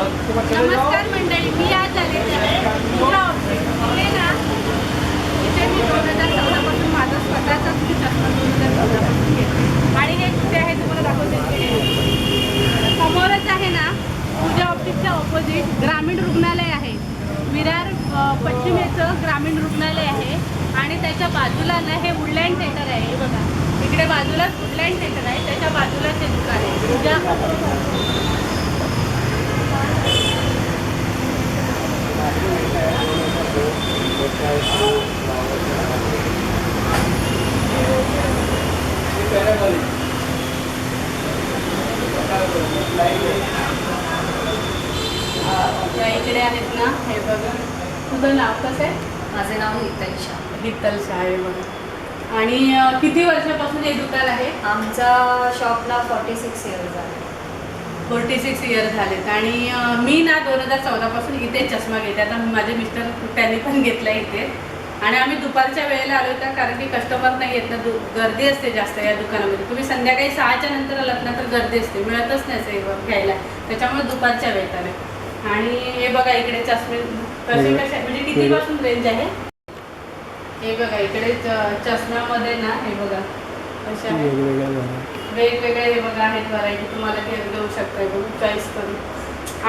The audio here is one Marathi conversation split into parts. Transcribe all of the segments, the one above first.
नमस्कार मंडळी मी आज आले आहे ऑफिस इथे ना. इथे मी दोन हजार चौदापासून माझा स्वतःचा मी चष्मा दोन हजार चौदापासून घेते आणि हे कुठे आहे तुम्हाला दाखवते. समोरच आहे ना पूजा ऑफिसच्या ऑपोजिट ग्रामीण रुग्णालय आहे. विरार पश्चिमेचं ग्रामीण रुग्णालय आहे. आणि त्याच्या बाजूला ना हे वुडलँड थिएटर आहे. बघा. इकडे बाजूलाच वुडलँड थिएटर आहे त्याच्या बाजूलाच हे दुकान आहे. पूजा इकडे आहेत ना हे बघा तुझं नाव कसं आहे? माझे नाव हितल शाह. हित्तल शाळे बघा. आणि किती वर्षापासून हे दुकान आहे? आमचा शॉपला फॉर्टी सिक्स इयर्स आहे. फोर्टी सिक्स इयर झालेत. आणि मी ना दोन हजार चौदापासून इथे चष्मा घेते. आता माझे मिस्टर त्यांनी पण घेतला इथे. आणि आम्ही दुपारच्या वेळेला आलो तर कारण की कस्टमर नाही येत ना दु गर्दी असते जास्त या दुकानामध्ये. तुम्ही संध्याकाळी सहाच्या नंतर आलात ना तर गर्दी असते. मिळतच नाही असं घ्यायला. त्याच्यामुळे दुपारच्या वेळेत आले. आणि हे बघा इकडे चष्मे कसे कसे म्हणजे कितीपासून रेंज आहे? हे बघा इकडे चष्म्यामध्ये ना हे बघा. कसे वेगवेगळ्या वेगवेगळे हे बघा आहेत व्हरायटी तुम्हाला ते देऊ शकता चॉईस करून.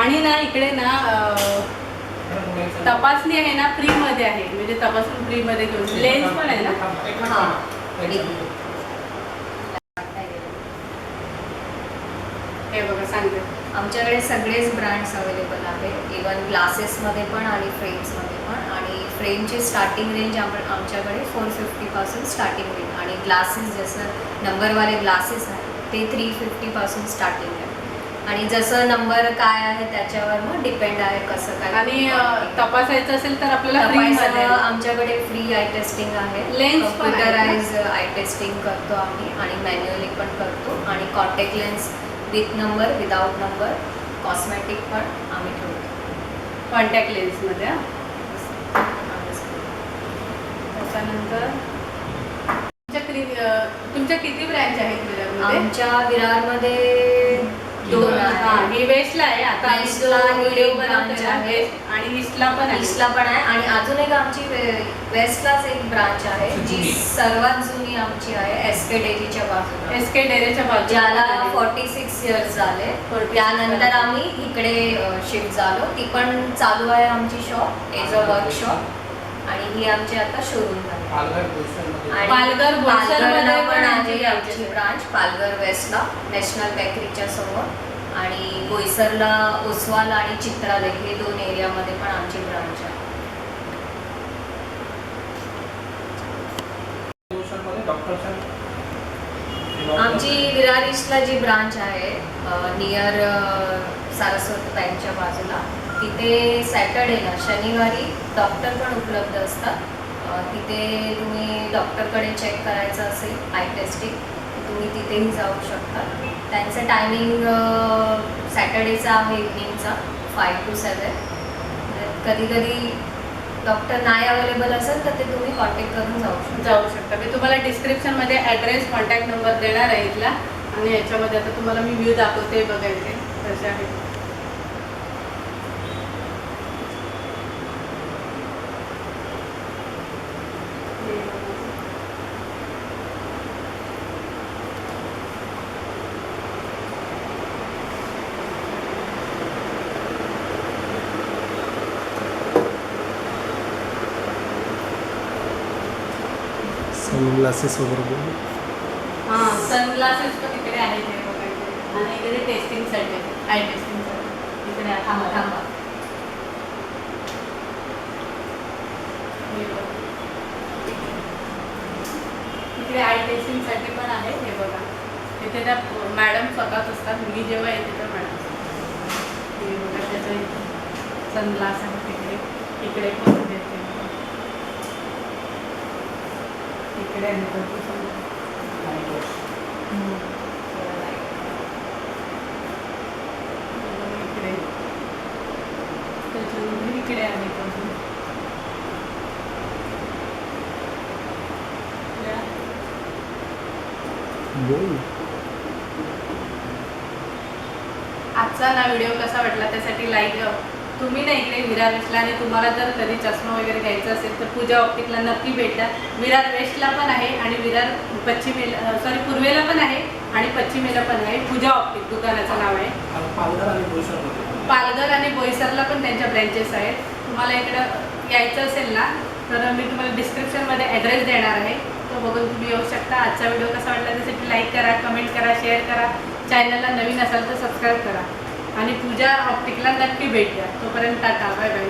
आणि ना इकडे ना अं, तपासणी आहे ना फ्रीमध्ये आहे. म्हणजे तपासून फ्रीमध्ये घेऊन. लेन्स पण आहे ना? हां. हे बघा सांगते. आमच्याकडे सगळेच ब्रँड्स अवेलेबल आहेत. इवन ग्लासेसमध्ये पण आणि फ्रेम्समध्ये पण. आणि फ्रेमची स्टार्टिंग रेंज आपण आमच्याकडे फोर फिफ्टीपासून स्टार्टिंग रेंज आणि ग्लासेस जसं नंबरवाले ग्लासेस आहेत ते थ्री फिफ्टीपासून स्टार्टिंग आहे आणि जसं नंबर काय आहे त्याच्यावर मग डिपेंड आहे कसं काय. आणि तपासायचं असेल तर आपल्याला आमच्याकडे फ्री आय टेस्टिंग आहे. Lens पण आहे का? कम्प्युटराइज आय टेस्टिंग करतो आम्ही. आणि मॅन्युअली पण करतो. आणि contact lens with number without number cosmetic पण आम्ही ठेवतो कॉन्टॅक्ट लेन्समध्ये. त्याच्यानंतर तुमच्या अं, तुमच्या किती ब्रँच आहेत विरारमध्ये आमच्या विरारमध्ये दोन हा, ही वेस्टला आहे. आता आम्ही जो वेस्टला ही व्हिडिओ एक बनवतोय branch ना, आहे. वेस्ट आणि ईस्टला पण आहे. ईस्टला पण आहे. आणि अजून एक आमची वे- वेस्टलाच एक ब्रांच आहे जी सर्वात जुनी आमची आहे एस के डेरीच्या बाजूला. एस के डेरेच्या बाजूला. ज्याला आहे. फॉर्टी सिक्स इयर्स झाले. 46 त्यानंतर आम्ही इकडे शिफ्ट झालो. ती पण चालू आहे आमची शॉप एज अ वर्कशॉप आणि ही आमची आता शोरूम पालघर, पालघरला पण आहे आहे आमची ब्रांच पालघर वेस्टला नॅशनल बेकरीच्या समोर. आणि बोईसरला ओसवाल आणि चित्रालय हे दोन एरियामध्ये पण आमची ब्रांच आहे. आमची विरार ईस्टला जी ब्रांच आहे नियर सारस्वत बँकच्या बाजूला तिथे सॅटर्डेला शनिवारी डॉक्टर पण उपलब्ध असतात. तिथे तुम्ही डॉक्टरकडे चेक करायचं असेल आय टेस्टिंग तुम्ही तिथेही जाऊ शकता. त्यांचं टायमिंग सॅटर्डेचा आहे इव्हनिंगचा फाय टू सेवन कधी कधी डॉक्टर नाही अवेलेबल असेल तर ते तुम्ही कॉन्टॅक्ट करून जाऊ शकता. जाऊ शकता. मी तुम्हाला डिस्क्रिप्शनमध्ये ॲड्रेस कॉन्टॅक्ट नंबर देणार आहे इथला. आणि याच्यामध्ये आता तुम्हाला मी व्ह्यू दाखवते बघायचे. कसे आहे सनग्लासेस वगैरे बोलू. हां सनग्लासेस पण इकडे आहेत आणि इकडे टेस्टिंगसाठी आय टेस्टिंगसाठी इकडे. थांबा थांबा. हे बघा. इकडे आय टेस्टिंगसाठी पण आहे हे बघा. तिथे त्या मॅडम स्वतःच असतात. मी जेव्हा येते तर मॅडम हे बघा त्याचं सनग्लास आहे तिकडे. इकडे पण आहे ते. इकडे आहे भरपूर sunglass. इकडे त्याच्यानंतर इकडे आहे अजून आजचा ना व्हिडिओ कसा वाटला त्यासाठी लाईक तुम्ही ना इकडे विरार वेस्टला आणि तुम्हाला जर कधी चष्मा वगैरे घ्यायचा असेल तर पूजा ऑप्टिकला नक्की भेट द्या. विरार वेस्टला पण आहे आणि विरार पश्चिमेला सॉरी पूर्वेला पण आहे आणि पश्चिमेला पण आहे. पूजा ऑप्टिक दुकानाचं नाव आहे. पालघर आणि पालघर आणि बोईसरला पण त्यांच्या ब्रँचेस आहेत. तुम्हाला इकडं यायचं असेल ना तर मी तुम्हाला डिस्क्रिप्शनमध्ये ॲड्रेस देणार आहे. तो बघून तुम्ही येऊ शकता. आजचा व्हिडिओ कसा वाटला त्यासाठी लाईक करा कमेंट करा शेअर करा. चॅनलला नवीन असाल तर सबस्क्राईब करा. आणि तुझ्या ऑप्टिकला नक्की भेट द्या. तोपर्यंत टाटा बाय बाय